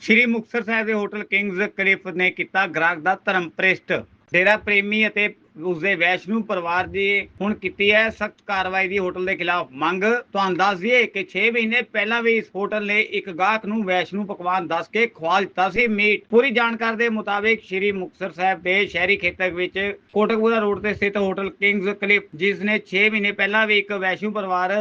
ਸ਼੍ਰੀ ਮੁਕਤਸਰ ਸਾਹਿਬ ਦੇ hotel Kings cliff ਨੇ ਕੀਤਾ ਗ੍ਰਾਹਕ ਦਾ ਧਰਮ ਪ੍ਰੇਸ਼ਟ ਡੇਰਾ ਪ੍ਰੇਮੀ ਅਤੇ ਉਸਦੇ ਵੈਸ਼ਨੂ ਪਰਿਵਾਰ ਦੀ ਹੁਣ ਕੀਤੀ ਹੈ ਸਖਤ ਕਾਰਵਾਈ ਦੀ ਹੋਟਲ ਦੇ ਖਿਲਾਫ ਮੰਗ। ਤੁਹਾਨੂੰ ਦੱਸ ਦਈਏ ਕਿ 6 ਮਹੀਨੇ ਪਹਿਲਾਂ ਵੀ ਇਸ ਹੋਟਲ ਨੇ ਇੱਕ ਗਾਹਕ ਨੂੰ ਵੈਸ਼ਨੂ ਪਕਵਾਨ ਦੱਸ ਕੇ ਖਵਾ ਦਿੱਤਾ ਸੀ। ਮੀਟ ਪੂਰੀ ਜਾਣਕਾਰੀ ਦੇ ਮੁਤਾਬਿਕ ਸ਼੍ਰੀ ਮੁਕਤਸਰ ਸਾਹਿਬ ਦੇ ਸ਼ਹਿਰੀ ਖੇਤਰ ਵਿੱਚ ਕੋਟਕਪੂਰਾ ਰੋਡ ਤੇ ਸਥਿਤ ਹੋਟਲ ਕਿੰਗਜ਼ ਕਲਿਫ, ਜਿਸ ਨੇ 6 ਮਹੀਨੇ ਪਹਿਲਾਂ ਵੀ ਇੱਕ ਵੈਸ਼ਨੂ ਪਰਿਵਾਰ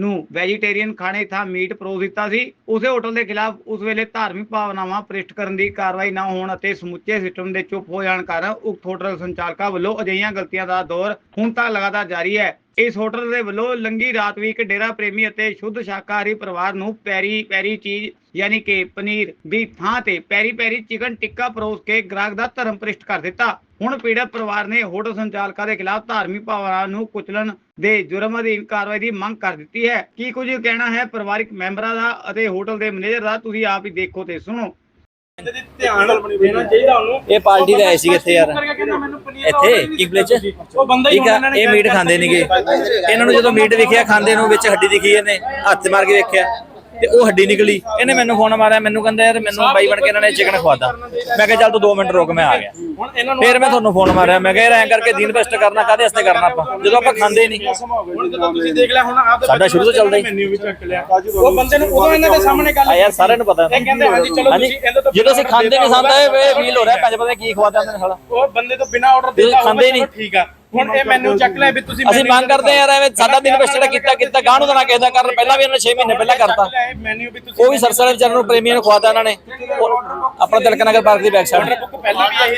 ਨੂੰ ਵੈਜੀਟੇਰੀਅਨ ਖਾਣੇ ਥਾਂ ਮੀਟ ਪਰੋਸ ਦਿੱਤਾ ਸੀ। ਉਸੇ ਹੋਟਲ ਦੇ ਖਿਲਾਫ ਉਸ ਵੇਲੇ ਧਾਰਮਿਕ ਭਾਵਨਾਵਾਂ ਪ੍ਰੇਸ਼ਟ ਕਰਨ ਦੀ ਕਾਰਵਾਈ ਨਾ ਹੋਣ ਅਤੇ ਸਮੁੱਚੇ ਸਿਸਟਮ ਦੇ ਚੁੱਪ ਹੋ ਜਾਣ ਕਾਰਨ ਉਕਤ ਹੋਟਲ ਸੰਚਾਲਕਾਂ ਵੱਲੋਂ ਅਜਿਹੀਆਂ ਗਲਤੀਆਂ ਦਾ ਦੌਰ ਹੁਣ ਤੱਕ ਲਗਾਤਾਰ ਜਾਰੀ ਹੈ। ਇਸ ਹੋਟਲ ਦੇ ਵੱਲੋਂ ਲੰਗੀ ਰਾਤ ਵੀ ਇੱਕ ਡੇਰਾ ਪ੍ਰੇਮੀ ਅਤੇ ਸ਼ੁੱਧ ਸ਼ਾਕਾਹਾਰੀ ਪਰਿਵਾਰ ਨੂੰ ਪੈਰੀ ਪੈਰੀ ਚੀਜ਼ ਯਾਨੀ ਕਿ ਪਨੀਰ ਦੀ ਥਾਂ ਤੇ ਪੈਰੀ ਪੈਰੀ ਚਿਕਨ ਟਿੱਕਾ ਪਰੋਸ ਕੇ ਗ੍ਰਾਹਕ ਦਾ ਧਰਮ ਭ੍ਰਿਸ਼ਟ ਕਰ ਦਿੱਤਾ। ਹੁਣ ਪੀੜਤ ਪਰਿਵਾਰ ਨੇ ਹੋਟਲ ਸੰਚਾਲਕਾਂ ਦੇ ਖਿਲਾਫ ਧਾਰਮਿਕ ਭਾਵਨਾ ਨੂੰ ਕੁਚਲਣ ਦੇ ਜੁਰਮ ਅਧੀਨ ਕਾਰਵਾਈ ਦੀ ਮੰਗ ਕਰ ਦਿੱਤੀ ਹੈ। ਕੀ ਕੁਝ ਕਹਿਣਾ ਹੈ ਪਰਿਵਾਰਿਕ ਮੈਂਬਰਾਂ ਦਾ ਅਤੇ ਹੋਟਲ ਦੇ ਮੈਨੇਜਰ ਦਾ? ਤੁਸੀਂ ਆਪ ਹੀ ਦੇਖੋ ਤੇ ਸੁਣੋ। ਧਿਆਨ ਦੇਣਾ ਚਾਹੀਦਾ ਉਹਨੂੰ। ਇਹ ਪਾਰਟੀ ਦਾ ਆਏ ਸੀ ਇੱਥੇ ਯਾਰ। ਇੱਥੇ ਕਿਬਲੇ ਚ ਉਹ ਬੰਦਾ ਹੀ ਠੀਕ ਆ ਇਹ ਮੀਟ ਖਾਂਦੇ ਨਹੀਂਗੇ ਇਹਨਾਂ ਨੂੰ ਜਦੋਂ ਮੀਟ ਵਿਖਿਆ ਖਾਂਦੇ ਨੂੰ ਵਿੱਚ ਹੱਡੀ ਦਿਖੀ ਇਹਨੇ ਹੱਥ ਮਾਰ ਕੇ ਵੇਖਿਆ। ਤੇ ਉਹ ਹੱਡੀ ਨਿਕਲੀ। ਇਹਨੇ ਮੈਨੂੰ ਫੋਨ ਮਾਰਿਆ ਮੈਨੂੰ ਕਹਿੰਦਾ ਯਾਰ ਮੈਨੂੰ ਬਾਈ ਬਣ ਕੇ ਇਹਨਾਂ ਨੇ ਚਿਕਨ ਖਵਾਦਾ ਮੈਂ ਕਿਹਾ ਚੱਲ ਤੂੰ 2 ਮਿੰਟ ਰੁਕ ਮੈਂ ਆ ਗਿਆ। ਫਿਰ ਮੈਂ ਤੁਹਾਨੂੰ ਫੋਨ ਮਾਰਿਆ। ਮੈਂ ਕਿਹਾ ਐਂ ਕਰਕੇ ਦੀਨ ਬੈਸਟ ਕਰਨਾ ਕਾਹਦੇ ਵਾਸਤੇ ਕਰਨਾ ਆਪਾਂ? ਜਦੋਂ ਆਪਾਂ ਖਾਂਦੇ ਨਹੀਂ। ਹੁਣ ਜਦੋਂ ਤੁਸੀਂ ਦੇਖ ਲਿਆ ਹੁਣ ਆਪ ਸਾਡਾ ਸ਼ੁਰੂ ਤੋਂ ਚੱਲਦਾ ਹੀ। ਮੈਨੂ ਵੀ ਚੱਕ ਲਿਆ। ਉਹ ਬੰਦੇ ਨੂੰ ਉਦੋਂ ਇਹਨਾਂ ਦੇ ਸਾਹਮਣੇ ਗੱਲ ਆ ਯਾਰ ਸਾਰਿਆਂ ਨੂੰ ਪਤਾ। ਇਹ ਕਹਿੰਦੇ ਹਾਂਜੀ ਚਲੋ ਤੁਸੀਂ ਇਹਦੇ ਤੋਂ ਜਦੋਂ ਅਸੀਂ ਖਾਂਦੇ ਨਹੀਂ ਸਾਂਦਾ ਇਹ ਫੀਲ ਹੋ ਰਿਹਾ ਪੰਜ ਪਤਾ ਕੀ ਖਵਾਦਾ ਇਹਨਾਂ ਨੇ ਸਾਲਾ। ਉਹ ਬੰਦੇ ਤੋਂ ਬਿਨਾ ਆਰਡਰ ਦਿੱਤਾ ਖਾਂਦੇ ਨਹੀਂ। ਠੀਕ ਆ। ਹੁਣ ਇਹ ਮੈਨੂ ਚੱਕ ਲਿਆ ਵੀ ਤੁਸੀਂ ਅਸੀਂ ਮੰਗ ਕਰਦੇ ਆ ਯਾਰ ਐਵੇਂ ਸਾਡਾ ਦਿਨ ਬੈਸਟ ਜਿਹੜਾ ਕੀਤਾ ਕੀਤਾ ਗਾਹ ਨੂੰ ਤਾਂ ਨਾ ਕਿਸੇ ਦਾ ਕਰਨ ਪਹਿਲਾਂ ਵੀ ਇਹਨਾਂ ਨੇ 6 ਮਹੀਨੇ ਪਹਿਲਾਂ ਕਰਤਾ। ਮੈਨੂ ਵੀ ਤੁਸੀਂ ਉਹ ਵੀ ਸਰਸਲੇ ਵਿਚਾਰੇ ਨੂੰ ਪ੍ਰੇਮੀਆਂ ਨੂੰ ਖਵਾਤਾ ਇਹਨਾਂ ਨੇ। ਆਪਣਾ ਤਿਲਕ ਨਗਰ ਪਾਰਕ ਦੀ ਬੈਕ ਸਾਈਡ ਪਹਿਲਾਂ ਵੀ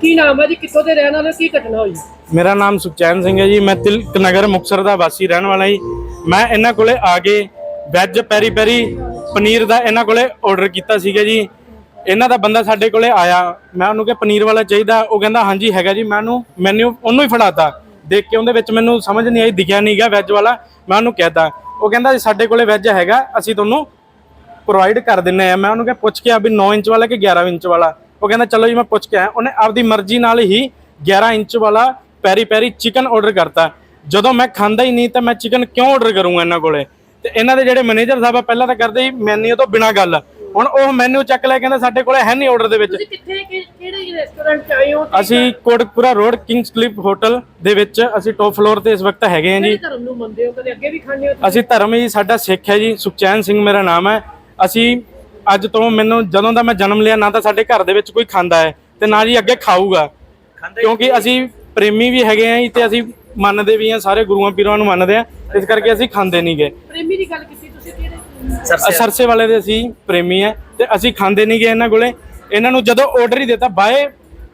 ਕੀ ਨਾਮ ਹੈ ਜੀ? ਕਿੱਥੋਂ ਦੇ ਰਹਿਣ ਵਾਲੇ? ਕੀ ਘਟਨਾ ਹੋਈ? ਮੇਰਾ ਨਾਮ ਸੁਖਚੈਨ ਸਿੰਘ ਹੈ ਜੀ। ਮੈਂ ਤਿਲਕ ਨਗਰ ਮੁਕਤਸਰ ਦਾ ਵਾਸੀ ਰਹਿਣ ਵਾਲਾ ਜੀ। ਮੈਂ ਇਹਨਾਂ ਕੋਲੇ ਆ ਕੇ ਵੈਜ ਪੈਰੀ ਪੈਰੀ ਪਨੀਰ ਦਾ ਇਹਨਾਂ ਕੋਲੇ ਆਰਡਰ ਕੀਤਾ ਸੀਗਾ ਜੀ। ਇਹਨਾਂ ਦਾ ਬੰਦਾ ਸਾਡੇ ਕੋਲੇ ਆਇਆ, ਮੈਂ ਉਹਨੂੰ ਕਿਹਾ, ਪਨੀਰ ਵਾਲਾ ਚਾਹੀਦਾ। ਉਹ ਕਹਿੰਦਾ, ਹਾਂਜੀ, ਹੈਗਾ ਜੀ। ਮੈਂ ਉਹਨੂੰ, ਮੈਨੂ ਉਹਨੂੰ ਹੀ ਫੜਾਤਾ। ਦੇਖ ਕੇ ਉਹਦੇ ਵਿੱਚ ਮੈਨੂੰ ਸਮਝ ਨਹੀਂ ਆਈ, ਦਿਖਿਆ ਨਹੀਂਗਾ ਵੈਜ ਵਾਲਾ। ਮੈਂ ਉਹਨੂੰ ਕਹਿਤਾ, ਉਹ ਕਹਿੰਦਾ ਸਾਡੇ ਕੋਲੇ ਵੈਜ ਹੈਗਾ, ਅਸੀਂ ਤੁਹਾਨੂੰ ਪ੍ਰੋਵਾਈਡ ਕਰ ਦਿੰਨੇ ਆ। ਮੈਂ ਉਹਨੂੰ ਕਿਹਾ, ਪੁੱਛ ਕੇ ਆ ਵੀ 9 ਇੰਚ ਵਾਲਾ ਕਿ 11 ਇੰਚ ਵਾਲਾ? ਉਹ ਕਹਿੰਦਾ, ਚਲੋ ਜੀ, ਮੈਂ ਪੁੱਛ ਕੇ ਆਇਆ। ਉਹਨੇ ਆਪਦੀ ਮਰਜ਼ੀ ਨਾਲ ਹੀ 11 ਇੰਚ ਵਾਲਾ ਪੈਰੀ ਪੈਰੀ ਚਿਕਨ ਆਰਡਰ ਕਰਤਾ। ਜਦੋਂ ਮੈਂ ਖਾਂਦਾ ਹੀ ਨਹੀਂ ਤਾਂ ਮੈਂ ਚਿਕਨ ਕਿਉਂ ਆਰਡਰ ਕਰੂੰਗਾ ਇਹਨਾਂ ਕੋਲੇ? ਤੇ ਇਹਨਾਂ ਦੇ ਜਿਹੜੇ ਮੈਨੇਜਰ ਸਾਹਿਬ ਆ, ਪਹਿਲਾਂ ਤਾਂ ਕਰਦੇ ਸੀ ਮੈਨੂ ਤੋਂ ਬਿਨਾ ਗੱਲ। ਹੁਣ ਉਹ ਮੈਨੂ ਚੱਕ ਲੈ ਕਹਿੰਦਾ ਸਾਡੇ ਕੋਲੇ ਹੈ ਨਹੀਂ ਆਰਡਰ ਦੇ ਵਿੱਚ। ਤੁਸੀਂ ਕਿੱਥੇ ਕਿ- ਕਿਹੜੇ ਰੈਸਟੋਰੈਂਟ ਚ ਆਏ ਹੋ ਤੇ ਅਸੀਂ Kotkapura road Kings Clip hotel ਦੇ ਵਿੱਚ ਅਸੀਂ ਟੌਪ ਫਲੋਰ ਤੇ ਇਸ ਵਕਤ ਹੈਗੇ ਹਾਂ ਜੀ। ਕਿਹੜੇ ਧਰਮ ਨੂੰ ਮੰਨਦੇ ਹੋ? ਕਦੇ ਅੱਗੇ ਵੀ ਖਾਂਦੇ ਹੋ ਤੁਸੀਂ? ਅਸੀਂ ਧਰਮ ਜੀ ਸਾਡਾ ਸਿੱਖ ਹੈ ਜੀ। ਸੁਖਚੈਨ ਸਿੰਘ ਮੇਰਾ ਨਾਮ ਹੈ। ਅਸੀਂ ਅੱਜ ਤੋਂ ਮੈਨੂੰ ਜਦੋਂ ਦਾ ਮੈਂ ਜਨਮ ਲਿਆ ਨਾ ਤਾਂ ਸਾਡੇ ਘਰ ਦੇ ਵਿੱਚ ਕੋਈ ਖਾਂਦਾ ਹੈ ਤੇ ਨਾ ਜੀ ਅੱਗੇ ਖਾਊਗਾ। ਕਿਉਂਕਿ ਅਸੀਂ ਪ੍ਰੇਮੀ ਵੀ ਹੈਗੇ ਆ ਜੀ ਤੇ ਅਸੀਂ ਮੰਨਦੇ ਵੀ ਆ ਸਾਰੇ ਗੁਰੂਆਂ ਪੀਰਾਂ ਨੂੰ ਮੰਨਦੇ ਆ ਇਸ ਕਰਕੇ ਅਸੀਂ ਖਾਂਦੇ ਨਹੀਂਗੇ ਪ੍ਰੇਮੀ ਦੀ ਗੱਲ ਸਰਸੇ ਵਾਲੇ ਦੇ ਅਸੀਂ ਪ੍ਰੇਮੀ ਹੈ ਤੇ ਅਸੀਂ ਖਾਂਦੇ ਨਹੀਂ ਗਏ ਇਹਨਾਂ ਕੋਲੇ। ਇਹਨਾਂ ਨੂੰ ਜਦੋਂ ਆਰਡਰ ਹੀ ਦਿੱਤਾ, ਬਾਏ,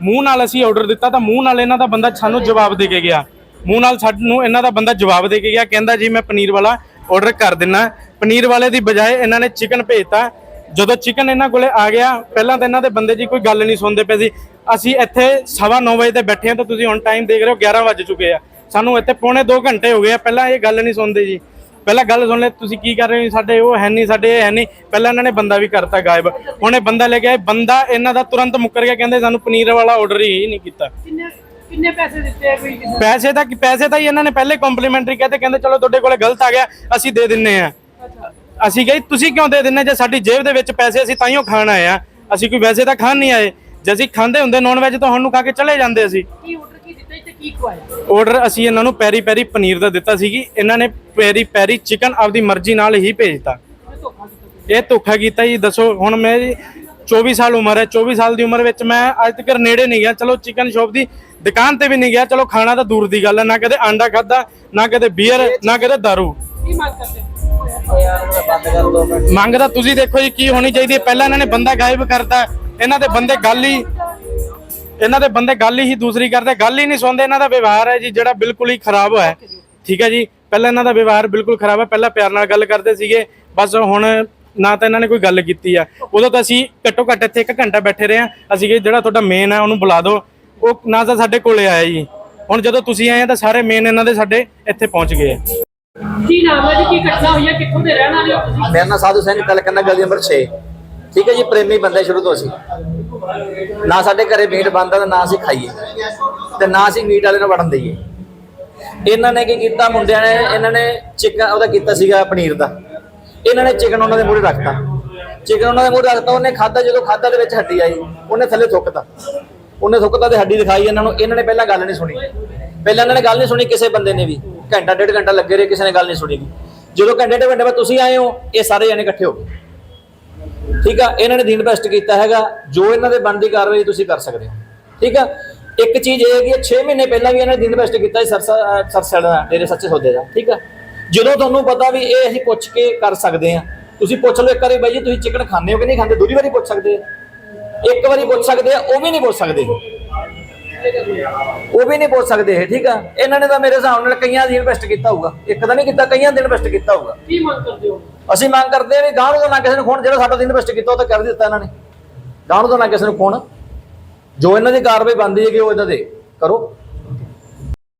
ਮੂੰਹ ਨਾਲ ਅਸੀਂ ਆਰਡਰ ਦਿੱਤਾ ਤਾਂ ਮੂੰਹ ਨਾਲ ਇਹਨਾਂ ਦਾ ਬੰਦਾ ਸਾਨੂੰ ਜਵਾਬ ਦੇ ਕੇ ਗਿਆ। ਮੂੰਹ ਨਾਲ ਸਾਨੂੰ ਇਹਨਾਂ ਦਾ ਬੰਦਾ ਜਵਾਬ ਦੇ ਕੇ ਗਿਆ, ਕਹਿੰਦਾ ਜੀ ਮੈਂ ਪਨੀਰ ਵਾਲਾ ਆਰਡਰ ਕਰ ਦਿੰਨਾ। ਪਨੀਰ ਵਾਲੇ ਦੀ ਬਜਾਏ ਇਹਨਾਂ ਨੇ ਚਿਕਨ ਭੇਜਤਾ। ਜਦੋਂ ਚਿਕਨ ਇਹਨਾਂ ਕੋਲੇ ਆ ਗਿਆ, ਪਹਿਲਾਂ ਤਾਂ ਇਹਨਾਂ ਦੇ ਬੰਦੇ ਜੀ ਕੋਈ ਗੱਲ ਨਹੀਂ ਸੁਣਦੇ ਪਏ ਸੀ। ਅਸੀਂ ਇੱਥੇ ਸਵਾ ਨੌ ਵਜੇ ਤੇ ਬੈਠੇ ਹਾਂ ਤਾਂ ਤੁਸੀਂ ਹੁਣ ਟਾਈਮ ਦੇਖ ਰਹੇ ਹੋ 11 ਵੱਜ ਚੁੱਕੇ ਆ। ਸਾਨੂੰ ਇੱਥੇ ਪੌਣੇ 2 ਘੰਟੇ ਹੋ ਗਏ ਆ, ਪਹਿਲਾਂ ਇਹ ਗੱਲ ਨਹੀਂ ਸੁਣਦੇ ਜੀ। ਪਹਿਲਾਂ ਗੱਲ ਸੁਣ ਲੈ ਤੁਸੀਂ ਕੀ ਕਰ ਰਹੇ ਹੋ? ਸਾਡੇ ਉਹ ਹੈ ਨਹੀਂ ਸਾਡੇ ਇਹ ਹੈ ਨਹੀਂ। ਪਹਿਲਾਂ ਇਹਨਾਂ ਨੇ ਬੰਦਾ ਵੀ ਕਰਤਾ ਗਾਇਬ। ਹੁਣ ਇਹ ਬੰਦਾ ਲੈ ਕੇ ਆਏ। ਬੰਦਾ ਇਹਨਾਂ ਦਾ ਤੁਰੰਤ ਮੁੱਕਰ ਗਿਆ ਕਹਿੰਦੇ ਸਾਨੂੰ ਪਨੀਰ ਵਾਲਾ ਆਰਡਰ ਹੀ ਨਹੀਂ ਕੀਤਾ। ਕਿੰਨੇ ਪੈਸੇ ਦਿੱਤੇ ਆ ਕੋਈ ਪੈਸੇ ਤਾਂ ਪੈਸੇ ਤਾਂ ਹੀ ਇਹਨਾਂ ਨੇ ਪਹਿਲੇ ਕੰਪਲੀਮੈਂਟਰੀ ਕਹਤੇ ਕਹਿੰਦੇ ਚਲੋ ਤੁਹਾਡੇ ਕੋਲੇ ਗਲਤ ਆ ਗਿਆ ਅਸੀਂ ਦੇ ਦਿੰਨੇ ਆ। ਅਸੀਂ ਕਹੇ ਤੁਸੀਂ ਕਿਉਂ ਦੇ ਦਿੰਨੇ? ਜੇ ਸਾਡੀ ਜੇਬ ਦੇ ਵਿੱਚ ਪੈਸੇ ਅਸੀਂ ਤਾਈਓ ਖਾਣ ਆਏ ਆ। ਅਸੀਂ ਕੋਈ ਵੈਸੇ ਤਾਂ ਖਾਣ ਨਹੀਂ ਆਏ। ਜੇ ਅਸੀਂ ਖਾਂਦੇ ਹੁੰਦੇ ਨੌਨ ਵੈਜ ਤਾਂ ਹੁਣ ਨੂੰ ਖਾ ਕੇ ਚਲੇ ਜਾਂਦੇ ਅਸੀਂ। ਕੀ ਆਰਡਰ ਕੀ ਦਿੱਤਾ ਤੇ ਕੀ ਖਵਾਇਆ? ਆਰਡਰ ਅਸੀਂ ਇਹਨਾਂ ਨੂੰ ਪੈਰੀ ਪੈਰੀ ਪਨੀਰ ਦਾ ਦਿੱਤਾ ਸੀਗੀ ਇਹਨਾਂ ਨੇ ਪੈਰੀ ਪੈਰੀ ਚਿਕਨ ਆਪਦੀ ਮਰਜ਼ੀ ਨਾਲ ਹੀ ਭੇਜਤਾ। ਇਹ ਧੋਖਾ ਕੀਤਾ ਜੀ ਦੱਸੋ ਹੁਣ ਮੈਂ ਜੀ 24 ਸਾਲ ਉਮਰ ਹੈ 24 ਸਾਲ ਦੀ ਉਮਰ ਵਿੱਚ ਮੈਂ ਅੱਜ ਤੱਕ ਨੇੜੇ ਨਹੀਂ ਗਿਆ। ਚਲੋ ਚਿਕਨ ਸ਼ਾਪ ਦੀ ਦੁਕਾਨ ਤੇ ਵੀ ਨਹੀਂ ਗਿਆ ਚਲੋ ਖਾਣਾ ਤਾਂ ਦੂਰ ਦੀ ਗੱਲ ਹੈ ਨਾ ਕਦੇ ਆਂਡਾ ਖਾਦਾ ਨਾ ਕਦੇ ਬੀਅਰ ਨਾ ਕਦੇ ਦਾਰੂ। ਕੀ ਮੰਗ ਕਰਦੇ ਮੰਗ ਤਾਂ ਤੁਸੀਂ ਦੇਖੋ ਜੀ ਕੀ ਹੋਣੀ ਚਾਹੀਦੀ ਹੈ। ਪਹਿਲਾਂ ਇਹਨਾਂ ਨੇ ਬੰਦਾ ਗਾਇਬ ਕਰਤਾ ਇਹਨਾਂ ਦੇ ਬੰਦੇ ਗੱਲ ਹੀ ਇਹਨਾਂ ਦੇ ਬੰਦੇ ਗੱਲ ਹੀ ਦੂਸਰੀ ਕਰਦੇ ਗੱਲ ਹੀ ਨਹੀਂ ਸੁਣਦੇ ਇਹਨਾਂ ਦਾ ਵਿਵਹਾਰ ਹੈ ਜੀ ਜਿਹੜਾ ਬਿਲਕੁਲ ਹੀ ਖਰਾਬ ਹੋਇਆ ਹੈ। ਠੀਕ ਹੈ ਜੀ ਪਹਿਲਾਂ ਇਹਨਾਂ ਦਾ ਵਿਵਹਾਰ ਬਿਲਕੁਲ ਖਰਾਬ ਹੈ ਪਹਿਲਾਂ ਪਿਆਰ ਨਾਲ ਗੱਲ ਕਰਦੇ ਸੀਗੇ ਬਸ ਹੁਣ ਨਾ ਤਾਂ ਇਹਨਾਂ ਨੇ ਕੋਈ ਗੱਲ ਕੀਤੀ ਆ। ਉਦੋਂ ਤਾਂ ਅਸੀਂ ਘੱਟੋ ਘੱਟ ਇੱਥੇ ਇੱਕ ਘੰਟਾ ਬੈਠੇ ਰਹੇ ਆ ਅਸੀਂ ਕਿ ਜਿਹੜਾ ਤੁਹਾਡਾ ਮੇਨ ਹੈ ਉਹਨੂੰ ਬੁਲਾ ਦਿਓ। ਉਹ ਨਾ ਤਾਂ ਸਾਡੇ ਕੋਲੇ ਆਇਆ ਜੀ। ਹੁਣ ਜਦੋਂ ਤੁਸੀਂ ਆਏ ਆ ਤਾਂ ਸਾਰੇ ਮੇਨ ਇਹਨਾਂ ਦੇ ਸਾਡੇ ਇੱਥੇ ਪਹੁੰਚ ਗਏ ਆ। ਕੀ ਨਾਮ ਹੈ ਜੀ? ਕੀ ਘਟਨਾ ਹੋਈ ਹੈ? ਕਿੱਥੋਂ ਦੇ ਰਹਿਣ ਵਾਲੇ ਹੋ ਤੁਸੀਂ? ਮੇਰਾ ਨਾਮ ਸਾਧੂ ਸਿੰਘ ਤਲਕੰਨਾ ਗਲੀ ਨੰਬਰ 6 ਠੀਕ ਹੈ ਜੀ ਪ੍ਰੇਮੀ ਬੰਦੇ ਸ਼ੁਰੂ ਤੋਂ ਅਸੀਂ। ਨਾ ਸਾਡੇ ਘਰੇ ਮੀਟ ਬਣਦਾ ਤੇ ਨਾ ਅਸੀਂ ਖਾਈਏ। ਤੇ ਨਾ ਅਸੀਂ ਮੀਟ ਵਾਲੇ ਨੂੰ ਵੜਨ ਦਈਏ। ਇਹਨਾਂ ਨੇ ਕੀ ਕੀਤਾ? ਮੁੰਡਿਆਂ ਨੇ ਇਹਨਾਂ ਨੇ ਚਿਕਨ ਉਹਦਾ ਕੀਤਾ ਸੀਗਾ ਪਨੀਰ ਦਾ। ਇਹਨਾਂ ਨੇ ਚਿਕਨ ਉਹਨਾਂ ਦੇ ਮੂਹਰੇ ਰੱਖਤਾ। ਚਿਕਨ ਉਹਨਾਂ ਦੇ ਮੂਹਰੇ ਰੱਖਤਾ, ਉਹਨੇ ਖਾਦਾ ਜਦੋਂ ਖਾਦਾ ਦੇ ਵਿੱਚ ਹੱਡੀ ਆਈ, ਉਹਨੇ ਥੱਲੇ ਥੁੱਕਤਾ। ਉਹਨੇ ਥੁੱਕਤਾ ਤੇ ਹੱਡੀ ਦਿਖਾਈ ਇਹਨਾਂ ਨੂੰ। ਇਹਨਾਂ ਨੇ ਪਹਿਲਾਂ ਗੱਲ ਨਹੀਂ ਸੁਣੀ। ਪਹਿਲਾਂ ਇਹਨਾਂ ਨੇ ਗੱਲ ਨਹੀਂ ਸੁਣੀ ਕਿਸੇ ਬੰਦੇ ਨੇ ਵੀ। ਘੰਟਾ, ਡੇਢ ਘੰਟਾ ਲੱਗੇ ਰਹੇ, ਕਿਸੇ ਨੇ ਗੱਲ ਨਹੀਂ ਸੁਣੀ ਜਦੋਂ ਘੰਟੇ, ਡੇਢ ਘੰਟੇ ਬਾਅਦ ਤੁਸੀਂ ਆਏ ਹੋ, ਇਹ ਸਾਰੇ ਜਣੇ ਇਕੱਠੇ ਹੋ ਗਏ। ਠੀਕ ਆ? ਇਹਨਾਂ ਨੇ ਦੀਨ ਬੈਸਟ ਕੀਤਾ ਹੈਗਾ। ਜੋ ਇਹਨਾਂ ਦੇ ਬਣਦੀ ਕਾਰਵਾਈ ਤੁਸੀਂ ਕਰ ਸਕਦੇ ਹੋ। ਠੀਕ ਆ? ਇੱਕ ਚੀਜ਼ ਇਹ ਹੈ ਕਿ 6 ਮਹੀਨੇ ਪਹਿਲਾਂ ਵੀ ਇਹਨਾਂ ਨੇ ਦੀਨ ਬੈਸਟ ਕੀਤਾ ਸੀ ਸਰਸਾ ਸਰਸਾ ਦਾ ਡੇਰੇ ਸੱਚੇ ਸੌਦੇ ਦਾ ਠੀਕ ਆ? ਜਦੋਂ ਤੁਹਾਨੂੰ ਪਤਾ ਵੀ ਇਹ ਅਸੀਂ ਪੁੱਛ ਕੇ ਕਰ ਸਕਦੇ ਆ ਤੁਸੀਂ ਪੁੱਛ ਲਓ ਇੱਕ ਵਾਰੀ ਬਾਈ ਜੀ ਤੁਸੀਂ ਚਿਕਨ ਖਾਂਦੇ ਹੋ ਕਿ ਨਹੀਂ ਖਾਂਦੇ? ਦੂਰੀ ਵਾਰੀ ਪੁੱਛ ਸਕਦੇ ਆ। ਇੱਕ ਵਾਰੀ ਪੁੱਛ ਸਕਦੇ ਆ ਉਹ ਵੀ ਨਹੀਂ ਪੁੱਛ ਸਕਦੇ। ਉਹ ਵੀ ਨਹੀਂ ਪੁੱਛ ਸਕਦੇ ਇਹ ਠੀਕ ਆ? ਇਹਨਾਂ ਨੇ ਤਾਂ ਮੇਰੇ ਹਿਸਾਬ ਨਾਲ ਕਈਆਂ ਦੀ ਇਨਵੈਸਟ ਕੀਤਾ ਹੋਊਗਾ। ਇੱਕ ਤਾਂ ਨਹੀਂ ਕੀਤਾ ਕਈਆਂ ਦੀ ਇਨਵੈਸਟ ਕੀਤਾ ਹੋਊਗਾ। ਕੀ ਮੰਗ ਕਰਦੇ ਹੋ? ਅਸੀਂ ਮੰਗ ਕਰਦੇ ਹਾਂ ਵੀ ਗਾਂਹ ਨੂੰ ਤਾਂ ਨਾ ਕਿਸੇ ਨੂੰ ਖੋਣ ਜਿਹੜਾ ਸਾਡਾ ਦਿਨ ਇਨਵੈਸਟ ਕੀਤਾ ਉਹ ਤਾਂ ਕਰ ਦਿੱਤਾ ਇਹਨਾਂ ਨੇ। ਗਾਂਹ ਨੂੰ ਤਾਂ ਨਾ ਕਿਸੇ ਨੂੰ ਖੋਣ ਜੋ ਇਹਨਾਂ ਦੀ ਕਾਰਵਾਈ ਬਣਦੀ ਹੈ ਕਿ ਉਹ ਇਹਨਾਂ ਦੇ ਕਰੋ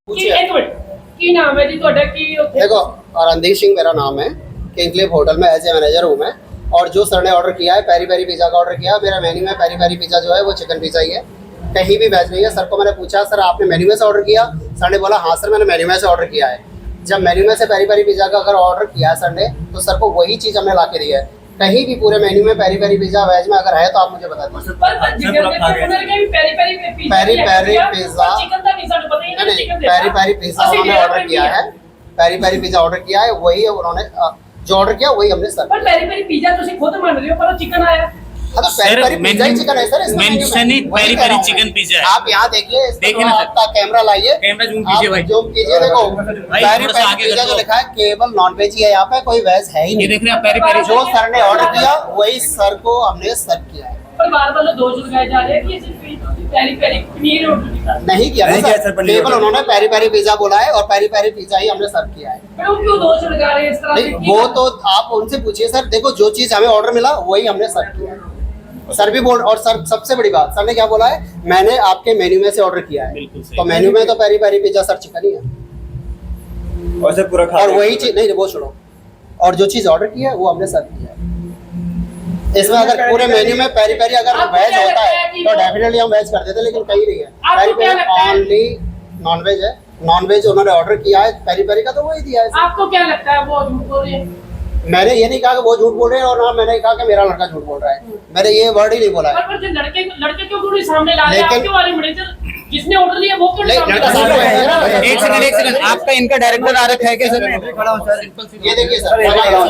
ਕੀ ਇੱਕ ਮਿੰਟ ਕੀ ਨਾਮ ਹੈ ਜੀ ਤੁਹਾਡਾ ਕੀ ਉੱਥੇ देखो और रणदीप सिंह मेरा नाम है किंगक्लिप होटल में एज ए मैनेजर हूँ मैं और जो सर ने ऑर्डर किया है पेरी पेरी पिज़्ज़ा का ऑर्डर किया मेरा मेन्यू में पेरी पेरी पिज़्ज़ा जो है वो चिकन पिज़्ज़ा ही है कहीं भी वेज नहीं है सर को मैंने पूछा सर आपने मेन्यू में से ऑर्डर किया सर ने बोला हाँ सर मैंने मेन्यू में से ऑर्डर किया है जब मेन्यू में से पेरी पेरी पिज़्ज़ा का अगर ऑर्डर किया है सर ने तो सर को वही चीज़ हमने ला के दी है कहीं भी पूरे मेन्यू में पेरी पेरी पिज़्ज़ा वेज में अगर है तो आप मुझे बता दीजिए ਪਰ ਪਰ ਜਿਗਰ ਦੇ ਉਹਨਾਂ ਨੇ ਵੀ peri peri pizza peri peri pizza chicken ਦਾ ਨਹੀਂ ਸਾਨੂੰ ਪਤਾ ਹੀ नहीं ਨਹੀਂ नहीं ਚਿਕਨ पेरी पेरी पिज़्ज़ा उन्होंने ऑर्डर किया है पेरी पेरी पिज़्ज़ा ऑर्डर किया है वही उन्होंने अ, जो ऑर्डर किया वही हमने सर ਪਰ ਪੈਰੀ ਪੈਰੀ ਪੀਜ਼ਾ ਤੁਸੀਂ ਖੁਦ ਮੰਨ ਰਹੇ ਹੋ ਪਰ ਚਿਕਨ ਆਇਆ हाँ तो पेरी पेरी चिकन पिज्जा आप यहाँ देखिए देखिए आपका कैमरा लाइए। कैमरा जूम कीजिए भाई। जूम कीजिए देखो। पेरी पेरी पिज्जा जो लिखा है केवल नॉन वेज ही है यहाँ पे कोई वेज है ही नहीं। देख रहे हैं पेरी पेरी जो सर ने ऑर्डर किया वही सर को हमने सर्व किया है। पर बार बार जा रहे हैं कि पैरी पैरी नहीं किया नहीं सर केवल उन्होंने पैरी पैरी पिज्जा बोला है और पैरी पैरी पिज्जा ही हमने सर्व किया है। वो तो आप उनसे पूछिए सर देखो जो चीज़ हमें ऑर्डर मिला वही हमने सर्व किया है। सर भी बोल और सर सबसे बड़ी बात सर ने क्या बोला है? मैंने आपके मेन्यू में से ऑर्डर किया है। तो मेन्यू में तो peri peri pizza sir chicken ही। है और सर पूरा और वही चीज़ नहीं वो छोड़ो और जो चीज़ ऑर्डर की है वो हमने सर्व किया है। इसमें अगर पूरे मेन्यू में पेरी पेरी अगर वेज होता है तो डेफिनेटली हम वेज कर देते लेकिन कहीं नहीं है। पेरी क्या पेरी लगता है? ओनली नॉन वेज है। नॉन वेज उन्होंने ऑर्डर किया है पेरी पेरी का तो वही दिया है। आपको क्या लगता है वो झूठ बोल रहे हैं मैंने ये नहीं कहा कि वो झूठ बोल रहे हैं और ना मैंने कहा कि मेरा लड़का झूठ बोल रहा है मैंने ये वर्ड ही नहीं बोला है पर पर जो लड़के लड़के क्यों क्यों नहीं सामने ला रहे लेकिन- आपके वाले मैनेजर जिसने ऑर्डर लिया वो क्यों नहीं नहीं, सामने लड़का ला सामने रहे है ना। एक सेकंड एक सेकंड आपका इनका डायरेक्टर आ रखा है क्या सर ये देखिए सर लड़का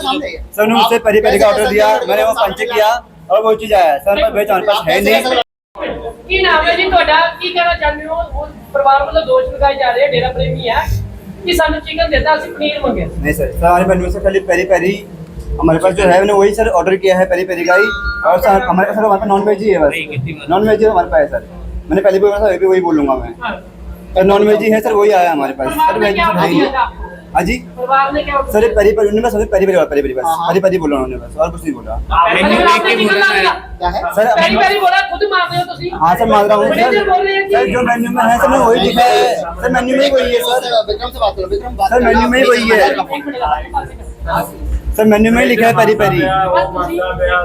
सामने ही है। सर ने मुझसे आप पेरी पेरी का कैसे ऑर्डर कर दिया सकते हो? मैंने वो पंच किया और वो चीज आया सर पर वेज हमारे पास आप है कैसे कर नहीं सकते हो? ਕੀ ਨਾਮ ਹੈ ਜੀ ਤੁਹਾਡਾ ਕੀ ਕਹਿਣਾ ਚਾਹੁੰਦੇ ਹੋ ਉਹ ਪਰਿਵਾਰ ਵੱਲੋਂ ਦੋਸ਼ ਲਗਾਏ ਜਾ ਰਹੇ ਆ ਡੇਰਾ ਪ੍ਰੇਮੀ ਹੈ कि सानू चिकन देता असि पनीर मंगे नहीं सर सर हमारे मेन्यू से खाली पेरी पेरी हमारे पास जो है मैंने वही सर ऑर्डर किया है पेरी पेरी का ही और सर हमारे पास सर हमारे पास नॉन वेज ही है बस नॉन वेज ही हमारे पास है सर मैंने पहले भी बोला सर अभी वही बोलूंगा मैं सर नॉन वेज ही है सर वही आया हमारे पास सर वेज नहीं है ही ऑर्डर नहीं। दिया था आपको? हाँ जी परिवार ने क्या सर ये पेरी पेरी उन्होंने बस पेरी पेरी बोला पेरी पेरी बस हाँ, हाँ। पेरी पेरी बोला उन्होंने बस और कुछ नहीं बोला मेन्यू परिवार देख ने के चिकन बोलना ला है दिया। क्या है सर पहली पहली बोला खुद मार रहे हो तुसी हाँ सर मान रहा हूँ मैनेजर बोल रहे हैं सर कि जो मेन्यू में है सर मैं वही लिखा है सर मेन्यू में ही वही है सर विक्रम से बात करो विक्रम बात सर, करो, मेन्यू में ही आप वही है। एक मिनट का एक मिनट लगा। सर मेन्यू में ही लिखा है पेरी पेरी बस तुसी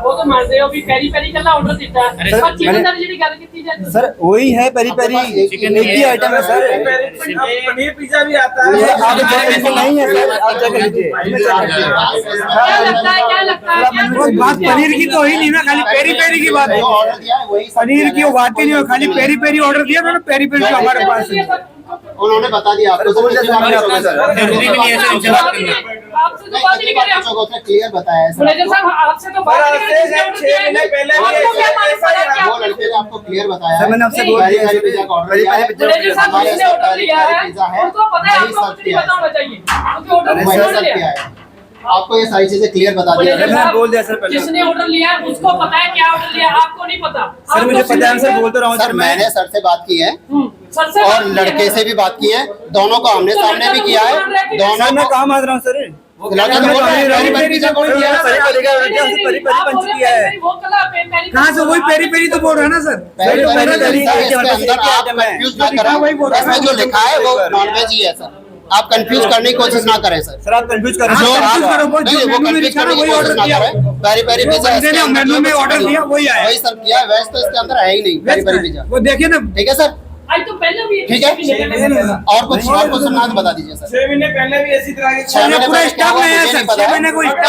वो तो मान रहे हो भी पेरी पेरी ਕੱਲਾ ਆਰਡਰ ਦਿੱਤਾ ਹੈ अरे ਪਰ चिकन मैंने- ਦੀ ਜਿਹੜੀ ਗੱਲ ਕੀਤੀ ਜਾਂਦੀ सर वही है पेरी पेरी चिकन एक ही आइटम है सर पनीर पिज्जा भी आता ये आप चेक कीजिए नहीं है सर आप चेक कीजिए इसमें चेक कीजिए क्या लगता है क्या लगता है क्या वो बात पनीर की तो ही नहीं ना खाली पेरी पेरी की बात जो ऑर्डर दिया है वही सब पनीर किया की गया वो बात ही नहीं हो खाली पेरी पेरी ऑर्डर दिया मैंने पेरी पेरी जो हमारे पास है उन्होंने बता दिया आपको क्लियर बताया वो लड़के आपको ये सारी चीज़ें क्लियर बता दिया मैंने बोल दिया सर पहले। किसने ऑर्डर लिया है उसको पता है क्या ऑर्डर लिया आपको नहीं पता। सर मुझे पता है सर बोलते तो रहा हूँ सर मैंने सर से बात की है। और लड़के से भी बात की है। दोनों को हमने सामने भी किया है। दोनों में कहा मांग रहा हूँ सर? कहाँ से वही पेरी पेरी तो बोल रहा है ना सर? जो लिखा है वो नॉनवेज ही है सर। आप कंफ्यूज करने की कोशिश ना करें सर। सर आप कंफ्यूज करें। जो वो कंफ्यूज पेरी पेरी पिज्जा में ऑर्डर दिया वही आया वही सर किया वैसे तो इसके अंदर है ही नहीं पेरी पेरी पिज्जा वो देखिए ना ठीक है सर आज तो पहले भी ठीक है है और कुछ और कुछ सुनना है तो बता दीजिए सर छह महीने पहले भी इसी तरह की छह महीने पूरा पहले क्या स्टाफ हुआ में है मुझे सर नहीं पता छह है। महीने कोई